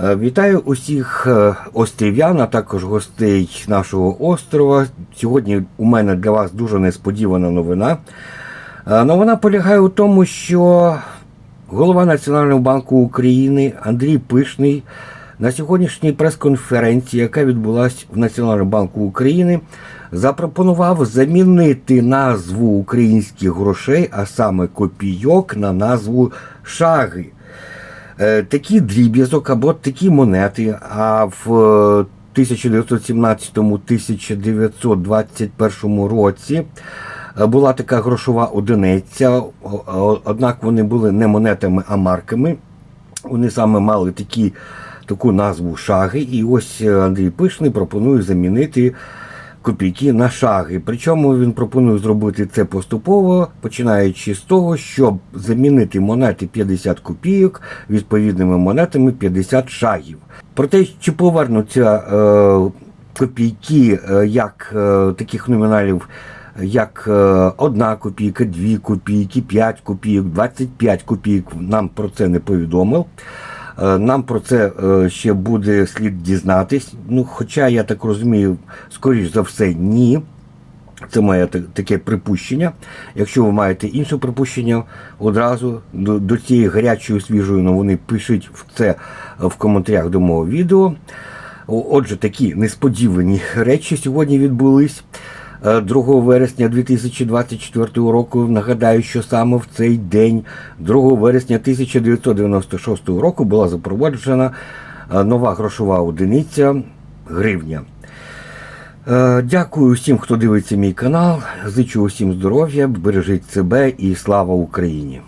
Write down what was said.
Вітаю усіх е, острів'ян, а також гостей нашого острова. Сьогодні у мене для вас дуже несподівана новина. Е, Новина полягає у тому, що голова Національного банку України Андрій Пишний на сьогоднішній прес-конференції, яка відбулася в Національному банку України, запропонував замінити назву українських грошей, а саме копійок, на назву шаги. Е, Такий дріб'язок або такі монети, а в е, 1917-1921 році е, була така грошова одиниця, однак вони були не монетами, а марками. Вони саме мали такі, таку назву шаги. І ось е, Андрій Пишний пропонує замінити копійки на шаги. Причому він пропонує зробити це поступово, починаючи з того, щоб замінити монети 50 копійок відповідними монетами 50 шагів. Про те, чи повернуться е, копійки е, як е, таких номіналів. Як е, одна копійка, дві копійки, 5 копійок, 25 копійок нам про це не повідомив. Е, Нам про це е, ще буде слід дізнатись. Ну, хоча я так розумію, скоріш за все, ні. Це моє таке припущення. Якщо ви маєте інше припущення, одразу до, до цієї гарячої свіжої новини пишіть в це в коментарях до мого відео. Отже, такі несподівані речі сьогодні відбулись. Е, 2 вересня 2024 року. Нагадаю, що саме в цей день, 2 вересня 1996 року, була запроваджена е, нова грошова одиниця гривня. Е, Дякую всім, хто дивиться мій канал. Зичу усім здоров'я, бережіть себе і слава Україні!